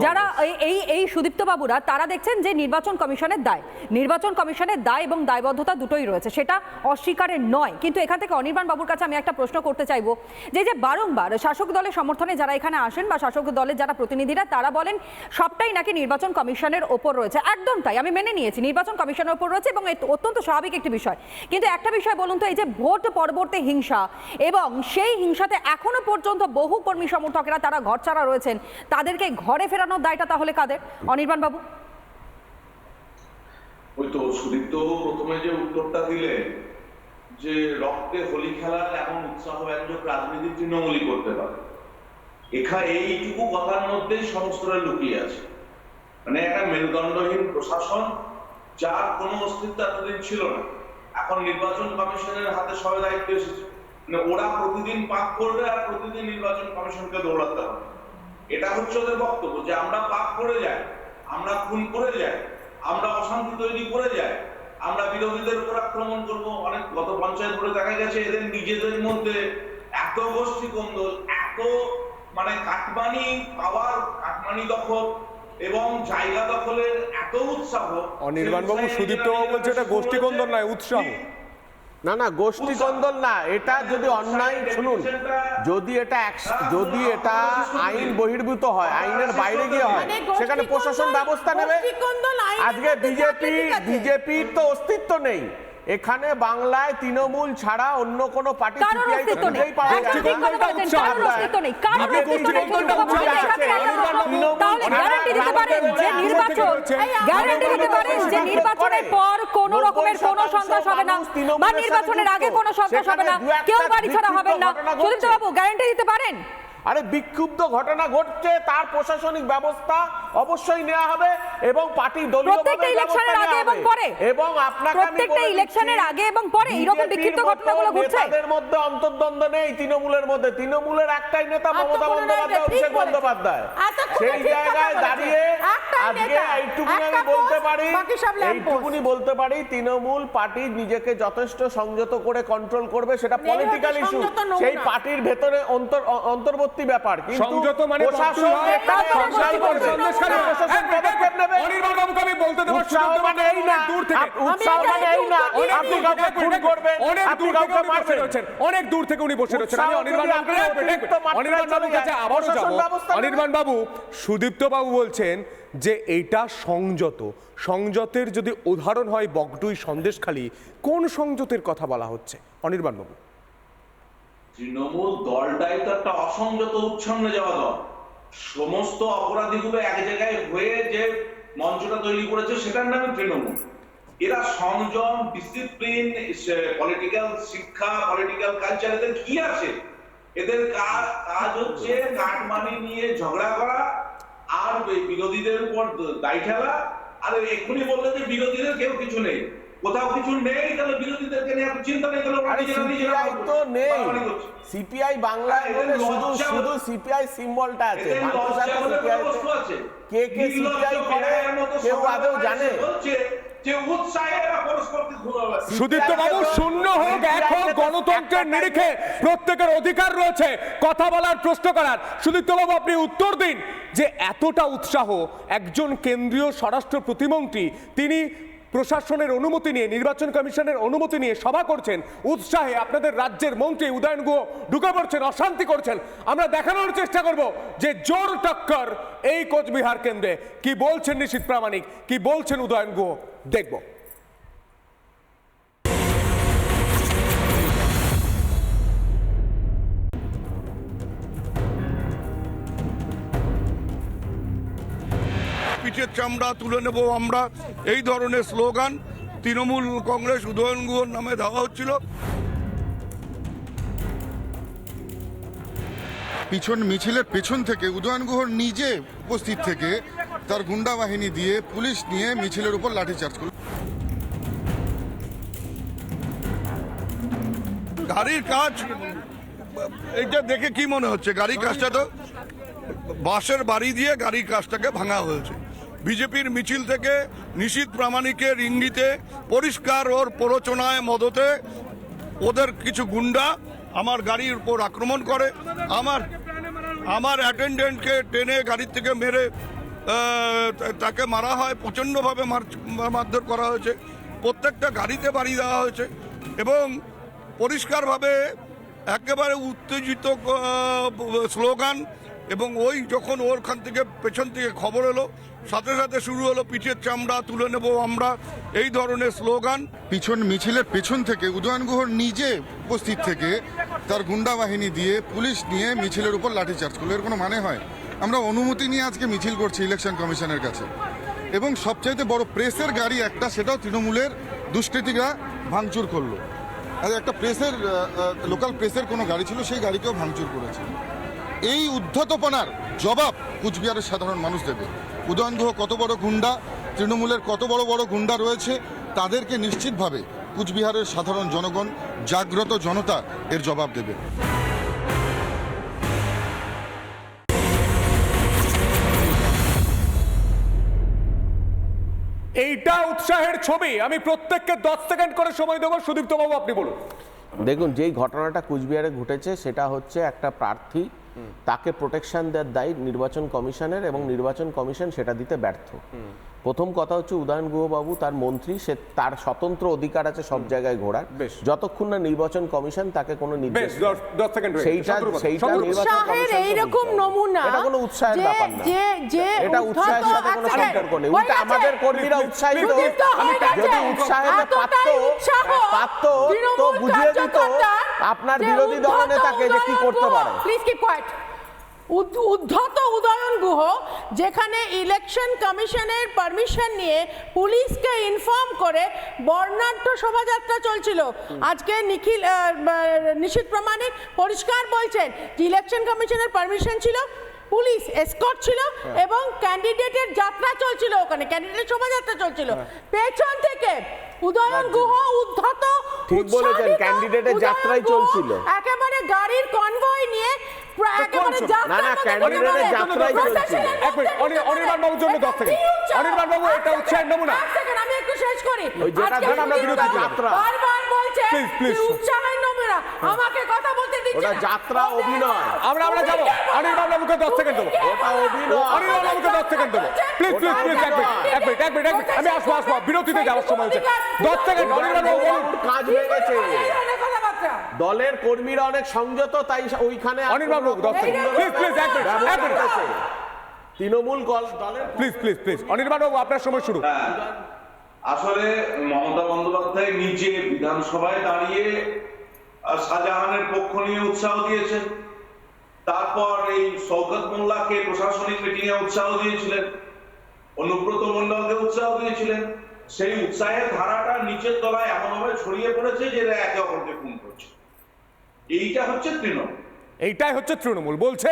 যারা এই- এই এই সুদীপ্ত বাবুরা তারা দেখছেন যে নির্বাচন কমিশনের দায়। নির্বাচন কমিশনের দায় এবং দায়বদ্ধতা দুটোই রয়েছে। সেটা অস্বীকারের নয়। কিন্তু এখান থেকে অনির্বাণ বাবুর কাছে আমি একটা প্রশ্ন করতে চাইব। যে যে বারংবার শাসক দলের সমর্থনে যারা এখানে আসেন বা শাসক দলের যারা প্রতিনিধিরা তারা বলেন সবটাই নাকি নির্বাচন কমিশনের ওপর রয়েছে। একদম তাই আমি মেনে নিয়েছি নির্বাচন কমিশনের ওপর রয়েছে এবং অত্যন্ত স্বাভাবিক একটি বিষয়। কিন্তু একটা বিষয় বলুন তো এই যে ভোট পরবর্তী হিংসা এবং সেই হিংসাতে এখনও পর্যন্ত বহু কর্মী সমর্থকেরা তারা ঘর ছাড়া রয়েছেন। তাদেরকে ঘরে ফেরানোর দায়টা তাহলে কাদের? অনির্বাণ বাবু। ওই তো সুদীপ্ত প্রথমে যে উত্তরটা দিলে যে রক্তে হোলি খেলার এমন উৎসাহ ব্যঞ্জক রাজনীতি তৃণমূলই করতে পারে। এখানে এইটুকু কথার মধ্যেই সমস্তটা লুকিয়ে আছে। মানে একটা মেরুদণ্ডহীন প্রশাসন, যার কোনো অস্তিত্ব এতদিন ছিল না। এখন নির্বাচন কমিশনের হাতে সবাই দায়িত্ব এসেছে। ওরা প্রতিদিন পাপ করবে আর প্রতিদিন নির্বাচন কমিশনকে দৌড়াতে হবে। এটা হচ্ছে ওদের বক্তব্য যে আমরা পাপ করে যাই আমরা খুন করে যাই আমরা অশান্তি তৈরি করে যাই আমরা বিরোধীদের উপর আক্রমণ করব। অনেক গত পঞ্চায়েত ভোটে দেখা গেছে এদের নিজেদের মধ্যে এত গোষ্ঠী কোন্দল এত মানে কাটমানি পাওয়ার কাটমানি দখল এবং জায়গা দখলের এত উৎসাহ। অনির্বাণ বাবু সুদীপ্ত বাবু বলছে এটা গোষ্ঠী কন্দল নয় উৎসাহ। না না গোষ্ঠী কন্দল না এটা যদি অন্যায় শুনুন যদি এটা যদি এটা আইন বহির্ভূত হয় আইনের বাইরে গিয়ে হয় মানে সেখানে প্রশাসন ব্যবস্থা নেবে আজকে বিজেপি। বিজেপির তো অস্তিত্ব নেই এখানে বাংলায় তৃণমূল ছাড়া অন্য কোনো পার্টি নির্বাচনের পর কোনো রকমের কোনো শতাংশ সন্ত্রাস হবে না। বা নির্বাচনের আগে যুক্ত। কোনো সন্ত্রাস হবে না। কেউ বাড়ি ছাড়া হবেন না। সুদীপ্ত বাবু গ্যারান্টি দিতে পারেন? আরে বিক্ষুব্ধ ঘটনা ঘটছে তার প্রশাসনিক ব্যবস্থা অবশ্যই নেওয়া হবে এবং পার্টি দলীয় প্রত্যেকটা ইলেকশনের আগে এবং পরে। এবং আপনাকে প্রত্যেকটা ইলেকশনের আগে এবং পরে এরকম বিক্ষিপ্ত ঘটনাগুলো ঘটছে। নেতাদের মধ্যে অন্তর্দ্বন্দ্ব নেই তৃণমূলের মধ্যে। তৃণমূলের একটাই নেতা মমতা বন্দ্যোপাধ্যায় অভিষেক বন্দ্যোপাধ্যায়। সেই জায়গায় দাঁড়িয়ে আজকে এইটুকুনি আমি বলতে পারি। এইটুকুনি বলতে পারি তৃণমূল পার্টি নিজেকে যথেষ্ট সংযত করে কন্ট্রোল করবে সেটা পলিটিক্যাল ইস্যু সেই পার্টির ভেতরে অন্তর- অন্তর্বর্তী ব্যাপার। কিন্তু সংযত মানে প্রশাসন ভক্তি সংসার করবে। সন্দেশখালী। প্রশাসন পদক্ষেপ নেবে? অনির্বাণ বাবুকে আমি বলতে দেবো উৎসাহ সুদীপ্ত মানে এই না দূর থেকে। আপ- উৎসাহ মানে এই না অনেক আপনি দূর কাউকে থেকে খুন করবেন আপনি কাউকে উনি বসে মারবেন। রয়েছেন অনেক দূর থেকে উনি বসে রয়েছেন। আমি অনির্বাণ যদি বাবুকে আপনার অতিরিক্ত মাত্রায় অনির্বাণ বাবুর কাছে আবারও যাব। অনির্বাণ বাবু সুদীপ্ত বাবু বলছেন যে এইটা সংযত। সংযতের যদি উদাহরণ হয় বগটুই সন্দেশখালী কোন সংযতের কথা বলা হচ্ছে? অনির্বাণ বাবু। তৃণমূল দলটাই তো একটা অসংযত উচ্ছন্নে যাওয়া দল। সমস্ত অপরাধীগুলো এক জায়গায় হয়ে যে মঞ্চটা তৈরি করেছে, সেটার নামে তৃণমূল। এরা সংযম ডিসিপ্লিন পলিটিক্যাল শিক্ষা পলিটিক্যাল কালচার এদের কি আছে? এদের কাজ হচ্ছে কাটমানি নিয়ে ঝগড়া করা আর বিরোধীদের উপর দায় ঠেলা। আর এক্ষুনি বললে যে বিরোধীদের কেউ কিছু নেই। কোথাও কিছু নেই তাহলে বিরোধীদেরকে নিয়ে এত চিন্তা নেই তাহলে ওরা নিজেরা নিজেরা সিপিআই তো নেই। সিপিআই বলে শুধু শুধু সিপিআই সিম্বলটা আছে? কে কে সিপিআই করে কেউ আদৌ জানে? বলছে যে উৎসাহে এরা পরস্পরকে ধুলাবে। সুদীপ্ত বাবু শূন্য হোক এক হোক গণতন্ত্রের নিরিখে প্রত্যেকের অধিকার রয়েছে কথা বলার প্রশ্ন করার। সুদীপ্ত বাবু আপনি উত্তর দিন যে এতটা উৎসাহ একজন কেন্দ্রীয় স্বরাষ্ট্র প্রতিমন্ত্রী তিনি প্রশাসনের অনুমতি নিয়ে, নির্বাচন কমিশনের অনুমতি নিয়ে সভা করছেন, উৎসাহে আপনাদের রাজ্যের মন্ত্রী উদয়ন গুহ ঢুকে পড়ছেন, অশান্তি করছেন। আমরা দেখানোর চেষ্টা করব যে জোর টক্কর এই কোচবিহার কেন্দ্রে। কি বলছেন নিশীত প্রামাণিক, কি বলছেন উদয়ন গুহ? দেখব। পিঠের চামড়া তুলে নেব আমরা। এই ধরনের স্লোগান তৃণমূল কংগ্রেস উদয়ন গুহর নামে দেওয়া হচ্ছিল। পিছন মিছিলের পেছন থেকে উদয়ন গুহর নিজে উপস্থিত থেকে তার গুন্ডা বাহিনী দিয়ে পুলিশ নিয়ে মিছিলের উপর লাঠিচার্জ করল। গাড়ির কাজ এটা দেখে কি মনে হচ্ছে? গাড়ির কাজটা তো বাঁশের বাড়ি দিয়ে গাড়ির কাজটাকে ভাঙা হয়েছে। বিজেপির মিছিল থেকে নিশীত প্রামাণিকের ইঙ্গিতে পরিষ্কার ওর প্ররোচনায় মদতে ওদের কিছু গুন্ডা আমার গাড়ির উপর আক্রমণ করে, আমার আমার অ্যাটেন্ডেন্টকে টেনে গাড়ির থেকে মেরে তাকে মারা হয়, প্রচণ্ডভাবে মার- মারধর করা হয়েছে, প্রত্যেকটা গাড়িতে বাড়ি দেওয়া হয়েছে এবং পরিষ্কারভাবে একেবারে উত্তেজিত স্লোগান এবং ওই যখন ওরখান থেকে পেছন থেকে খবর এলো সাথে সাথে শুরু হলো পিঠের চামড়া, তুলে নেব আমরা। এই ধরনের স্লোগান। পিছন মিছিলের পেছন থেকে উদয়ন গুহর নিজে উপস্থিত থেকে তার গুন্ডা বাহিনী দিয়ে পুলিশ নিয়ে মিছিলের উপর লাঠিচার্জ করল। এর কোনো মানে হয়? আমরা অনুমতি নিয়ে আজকে মিছিল করছি ইলেকশন কমিশনের কাছে। এবং সবচাইতে বড় প্রেসের গাড়ি একটা, সেটাও তৃণমূলের দুষ্কৃতীরা ভাঙচুর করল। আর, একটা প্রেসের লোকাল প্রেসের কোনো গাড়ি ছিল, সেই গাড়িকেও ভাঙচুর করেছে। এই উদ্ধতপনার জবাব কুচবিহারের সাধারণ মানুষ দেবে। উদয়ন গুহ কত বড় গুন্ডা? তৃণমূলের কত বড় বড় গুন্ডা রয়েছে? তাদেরকে নিশ্চিতভাবে কুচবিহারের সাধারণ জনগণ জাগ্রত জনতা এর জবাব দেবে। এইটা উৎসাহের ছবি। আমি প্রত্যেককে দশ সেকেন্ড করে সময় দেবো। সুদীপ্ত বাবু আপনি বলুন। দেখুন যেই ঘটনাটা কুচবিহারে ঘটেছে সেটা হচ্ছে একটা প্রার্থী তাকে প্রোটেকশন দেওয়ার দায়ী নির্বাচন কমিশনের এবং নির্বাচন কমিশন সেটা দিতে ব্যর্থ। প্রথম কথা হচ্ছে উদয়ন গুহবাবু তার মন্ত্রী সে তার স্বতন্ত্র অধিকার আছে সব জায়গায় ঘোরার বেশ। যতক্ষণ না নির্বাচন কমিশন তাকে কোনো নির্দেশ। সেইটা সেইটা নির্বাচন এইরকম নমুনা এটা কোনো উৎসাহের যে- ব্যাপার না যে যে এটা উৎসাহের সাথে কোনো সম্পর্ক নেই উল্টা আমাদের কর্মীরা উৎসাহিত হয়ে। যদি উৎসাহিত পারত এতটাই উৎসাহ পারত তো বুঝিয়ে দিত আপনার বিরোধী উদ্ধত দলনেতাকে যে কি করতে পারে Please keep quiet. উদ- উদ্ধত উদয়ন গুহ যেখানে ইলেকশন কমিশনের পারমিশন নিয়ে পুলিশকে ইনফর্ম করে বর্ণাঢ্য শোভাযাত্রা চলছিল। আজকে নিখিল আহ, প্রামাণিক পরিষ্কার বলছেন যে ইলেকশন কমিশনের পারমিশন ছিল পুলিশ এসকর্ট ছিল এবং ক্যান্ডিডেটের যাত্রা চলছিল ওখানে ক্যান্ডিডেট শোভাযাত্রা চলছিল। পেছন থেকে উদয়ন গুহ উদ্ধত ঠিক বলেছেন, ক্যান্ডিডেটের যাত্রাই চলছিল। একেবারে গাড়ির কনভয় নিয়ে প্রা- একেবারে চলছিল? যাত্রার না, না, ক্যান্ডিডেটের যাত্রাই procession এক মিনিট, অনির্বাণ বাবুর জন্য দশ সেকেন্ড। কি উৎসাহ? অনির্বাণ বাবু, এটা উৎসাহের নমুনা। আমি একটু শেষ করি। আমরা সুদীপ্ত যাত্রা। বারবার বলছে Please, please. উৎসাহের নমুনা আমাকে কথা বলতে দিচ্ছে ওটা যাত্রা, অভিনয়। আমরা আমরা যাব। অনির্বাণ বাবুকে দশ সেকেন্ড দেবো। ওটা অভিনয়। অনির্বাণ বাবুকে দশ সেকেন্ড দেবো। প্লিজ প্লিজ প্লিজ এক মিনিট এক মিনিট এক মিনিট আমি আসব আসব। বিরতিতে যাওয়ার সময় হচ্ছে। দশ সেকেন্ড অনির্বাণ বাবু কাজ হয়ে গেছে দলের কর্মীরা অনেক সংযত তাই ওইখানে আর অনির্বাণ বাবু দশ সেকেন্ড প্লিজ প্লিজ এক মিনিট এক মিনিট তৃণমূল দলের প্লিজ প্লিজ প্লিজ অনির্বাণ বাবু আপনার সময় শুরু। হ্যাঁ, আসলে মমতা বন্দ্যোপাধ্যায় নিজে বিধানসভায় দাঁড়িয়ে শাহজাহানের পক্ষ নিয়ে উৎসাহ দিয়েছেন। তারপর এই শওকত মোল্লাকে প্রশাসনিক মিটিং এ উৎসাহ দিয়েছিলেন। অনুব্রত মন্ডলকে উৎসাহ দিয়েছিলেন। সেই উৎসাহের ধারাটা নিচের তলায় এমনভাবে ছড়িয়ে পড়েছে যে এরা একে অপরকে খুন করছে। এইটা হচ্ছে তৃণমূল। এইটাই হচ্ছে তৃণমূল। বলছে